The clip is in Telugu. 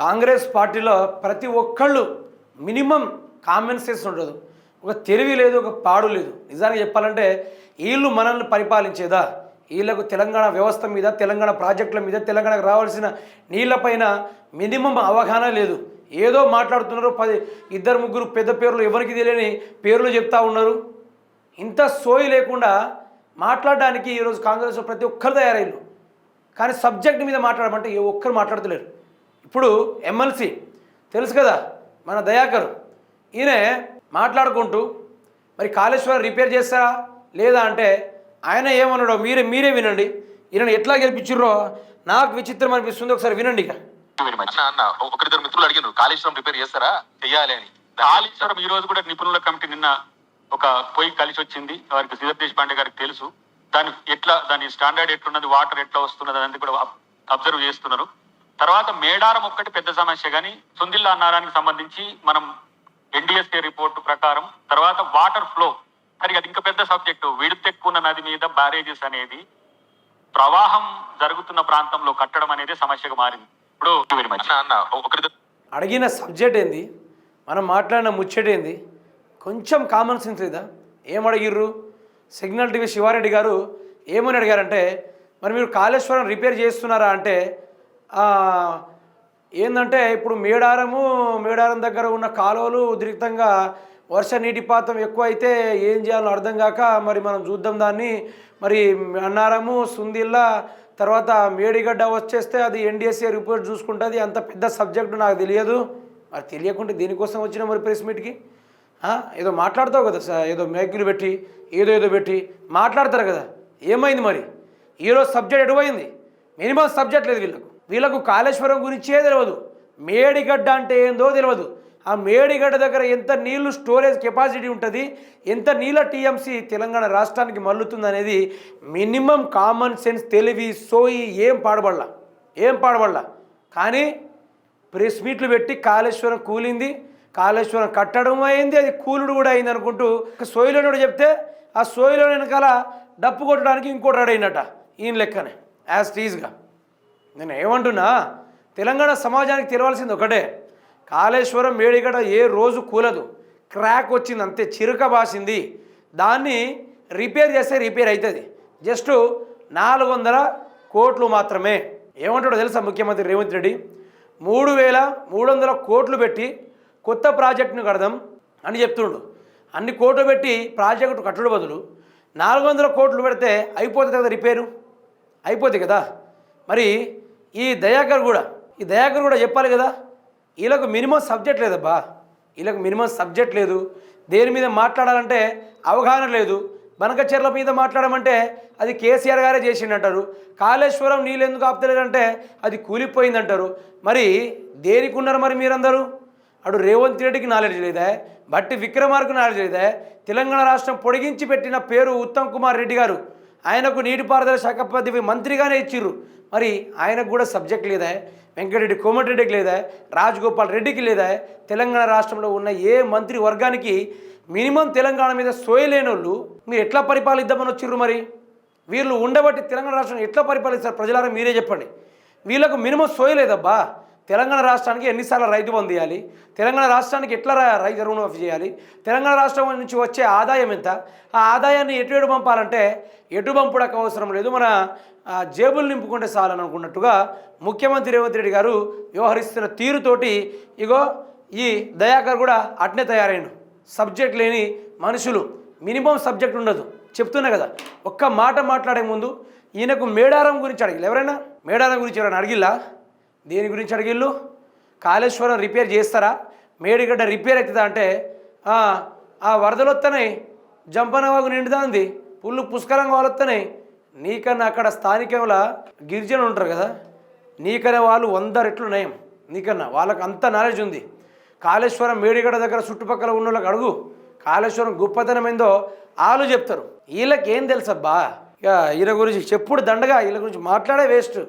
కాంగ్రెస్ పార్టీలో ప్రతి ఒక్కళ్ళు మినిమం కామన్ సెన్స్ ఉండదు. ఒక తెలివి లేదు ఒక పాడు లేదు. నిజానికి చెప్పాలంటే వీళ్ళు మనల్ని పరిపాలించేదా? వీళ్ళకు తెలంగాణ వ్యవస్థ మీద తెలంగాణ ప్రాజెక్టుల మీద తెలంగాణకు రావాల్సిన నీళ్ళపైన మినిమం అవగాహన లేదు. ఏదో మాట్లాడుతున్నారు పది ఇద్దరు ముగ్గురు పెద్ద పేర్లు ఎవరికి తెలియని పేర్లు చెప్తా ఉన్నారు. ఇంత సోయి లేకుండా మాట్లాడడానికి ఈరోజు కాంగ్రెస్ ప్రతి ఒక్కరు తయారయ్యారు కానీ సబ్జెక్ట్ మీద మాట్లాడమంటే ఏ ఒక్కరు మాట్లాడతలేరు. ఇప్పుడు ఎమ్మెల్సీ తెలుసు కదా మన దయాకర్. ఈయన మాట్లాడుకుంటూ మరి కాళేశ్వరం రిపేర్ చేస్తారా లేదా అంటే ఆయన ఏమన్నాడో మీరే మీరే వినండి. ఈయన ఎట్లా గెలిపించుర్రో నాకు విచిత్రం అనిపిస్తుంది ఒకసారి వినండి ఇక. అన్న ఒకరిద్దరు మిత్రులు అడిగారు కాళేశ్వరం రిపేర్ చేస్తారా చెయ్యాలి అని. కాళేశ్వరం ఈ రోజు కూడా నిపుణుల కమిటీ నిన్న ఒక పొయ్యి కలిసి వచ్చింది వారికి శ్రీధర్ దేశపాండే గారికి తెలుసు. దాని ఎట్లా దాని స్టాండర్డ్ ఎట్లున్నది వాటర్ ఎట్లా వస్తున్నది అనేది కూడా అబ్జర్వ్ చేస్తున్నారు. తర్వాత మేడారం ఒక్కటి పెద్ద సమస్య కానీ సుందిల్లా అన్నారానికి సంబంధించి మనం ఎన్డిఎస్ఏ రిపోర్ట్ ప్రకారం తర్వాత వాటర్ ఫ్లో. మరి అది ఇంకా పెద్ద సబ్జెక్టు. విడుతెక్కున్న నది మీద బ్యారేజెస్ అనేది ప్రవాహం జరుగుతున్న ప్రాంతంలో కట్టడం అనేది సమస్యగా మారింది. ఇప్పుడు అడిగిన సబ్జెక్ట్ ఏంది? మనం మాట్లాడిన ముచ్చట ఏంది? కొంచెం కామన్ సెన్స్ లేదా? ఏం అడిగిర్రు? సిగ్నల్ టీవీ శివారెడ్డి గారు ఏమని అడిగారంటే మరి మీరు కాళేశ్వరం రిపేర్ చేస్తున్నారా అంటే ఏంటంటే ఏందంటే ఇప్పుడు మేడారము మేడారం దగ్గర ఉన్న కాలువలు ఉద్రిక్తంగా వర్ష నీటిపాతం ఎక్కువ అయితే ఏం చేయాలో అర్థం కాక మరి మనం చూద్దాం దాన్ని. మరి అన్నారము సుందిల్లా తర్వాత మేడిగడ్డ వచ్చేస్తే అది ఎన్డీఎస్ఏ రిపోర్ట్ చూసుకుంటుంది. అంత పెద్ద సబ్జెక్టు నాకు తెలియదు. మరి తెలియకుంటే దీనికోసం వచ్చిన మరి ప్రెస్ మీట్కి? ఏదో మాట్లాడతావు కదా సార్ ఏదో మైకులు పెట్టి ఏదో ఏదో పెట్టి మాట్లాడతారు కదా. ఏమైంది మరి? ఈరోజు సబ్జెక్ట్ ఎటుపోయింది మినిమం సబ్జెక్ట్ లేదు వీళ్ళకు. వీళ్ళకు కాళేశ్వరం గురించే తెలియదు మేడిగడ్డ అంటే ఏందో తెలియదు ఆ మేడిగడ్డ దగ్గర ఎంత నీళ్ళు స్టోరేజ్ కెపాసిటీ ఉంటుంది ఎంత నీళ్ళ టీఎంసీ తెలంగాణ రాష్ట్రానికి మల్లుతుంది అనేది మినిమం కామన్ సెన్స్ తెలివి సోయి ఏం పాడబడలా ఏం పాడబడలా. కానీ ప్రెస్ మీట్లు పెట్టి కాళేశ్వరం కూలింది కాళేశ్వరం కట్టడం అయింది అది కూలుడు కూడా అయింది అనుకుంటూ సోయిలోని కూడా చెప్తే ఆ సోయిలో వెనకాల డప్పు కొట్టడానికి ఇంకోటి రెడీ ఈయన లెక్కనే యాజ్ టీజ్గా నేను ఏమంటున్నా తెలంగాణ సమాజానికి తెలవాల్సింది ఒకటే. కాళేశ్వరం మేడిగడ ఏ రోజు కూలదు. క్రాక్ వచ్చింది అంతే చిరుక బాసింది. దాన్ని రిపేర్ చేస్తే రిపేర్ అవుతుంది జస్ట్ నాలుగు వందల కోట్లు మాత్రమే. ఏమంటాడో తెలుసా ముఖ్యమంత్రి రేవంత్ రెడ్డి? మూడు వేల మూడు వందల కోట్లు పెట్టి కొత్త ప్రాజెక్టును కడదాం అని చెప్తుండు. అన్ని కోట్లు పెట్టి ప్రాజెక్టు కట్టడు బదులు నాలుగు వందల కోట్లు పెడితే అయిపోతుంది కదా రిపేరు? అయిపోతుంది కదా? మరి ఈ దయాకర్ కూడా ఈ దయాకర్ కూడా చెప్పాలి కదా వీళ్ళకు మినిమం సబ్జెక్ట్ లేదబ్బా వీళ్ళకు మినిమం సబ్జెక్ట్ లేదు. దేని మీద మాట్లాడాలంటే అవగాహన లేదు. బనకచెర్ల మీద మాట్లాడమంటే అది కేసీఆర్ గారే చేసిండంటారు. కాళేశ్వరం నీళ్ళు ఎందుకు ఆపుతలేదంటే అది కూలిపోయిందంటారు. మరి దేనికి ఉన్నారు మరి మీరందరూ? అటు రేవంత్ రెడ్డికి నాలెడ్జ్ లేదా? బట్టి విక్రమార్కు నాలెడ్జ్ లేదా? తెలంగాణ రాష్ట్రం పొడిగించి పెట్టిన పేరు ఉత్తమ్ కుమార్ రెడ్డి గారు. ఆయనకు నీటిపారుదల శాఖ పదవి మంత్రిగానే ఇచ్చిర్రు. మరి ఆయనకు కూడా సబ్జెక్ట్ లేదా? వెంకటరెడ్డి కోమటిరెడ్డికి లేదా? రాజగోపాల్ రెడ్డికి లేదా? తెలంగాణ రాష్ట్రంలో ఉన్న ఏ మంత్రి వర్గానికి మినిమం తెలంగాణ మీద సోయలేనోళ్ళు మీరు ఎట్లా పరిపాలిద్దామని వచ్చిర్రు మరి? వీళ్ళు ఉండబట్టి తెలంగాణ రాష్ట్రం ఎట్లా పరిపాలిస్తారు? ప్రజలారా మీరే చెప్పండి. వీళ్ళకు మినిమం సోయలేదబ్బా తెలంగాణ రాష్ట్రానికి ఎన్నిసార్లు రైతు బంద్ ఇవ్వాలి తెలంగాణ రాష్ట్రానికి ఎట్లా రైతు రుణమాఫీ చేయాలి? తెలంగాణ రాష్ట్రం నుంచి వచ్చే ఆదాయం ఎంత? ఆ ఆదాయాన్ని ఎటు ఎటు పంపాలంటే ఎటు పంపడానికి అవసరం లేదు. మన జేబులు నింపుకుంటే చాలని అనుకున్నట్టుగా ముఖ్యమంత్రి రేవంత్ రెడ్డి గారు వ్యవహరిస్తున్న తీరుతోటి ఇగో ఈ దయాకర్ కూడా అట్నే తయారైన సబ్జెక్ట్ లేని మనుషులు. మినిమం సబ్జెక్ట్ ఉండదు. చెప్తున్నా కదా ఒక్క మాట మాట్లాడే ముందు ఈయనకు మేడారం గురించి అడిగిల్ ఎవరైనా మేడారం గురించి ఎవరైనా అడిగిల్లా? దేని గురించి అడిగిల్లు కాళేశ్వరం రిపేర్ చేస్తారా? మేడిగడ్డ రిపేర్ అవుతుందా అంటే "ఆ, వరదలు వస్తున్నాయి జంపనవాగు నిండుతుంది పుల్లు పుష్కలంగా వాళ్ళు వస్తున్నాయి నీకన్నా అక్కడ స్థానికంలో గిరిజనులు ఉంటారు కదా నీకనే వాళ్ళు వంద రెట్లు నయం. నీకన్నా వాళ్ళకి అంత నాలెడ్జ్ ఉంది. కాళేశ్వరం మేడిగడ్డ దగ్గర చుట్టుపక్కల ఉన్న వాళ్ళకి అడుగు. కాళేశ్వరం గొప్పతనం ఏందో వాళ్ళు చెప్తారు. వీళ్ళకి ఏం తెలుసబ్బా? ఇక వీళ్ళ గురించి చెప్పుడు దండగా వీళ్ళ గురించి మాట్లాడే వేస్ట్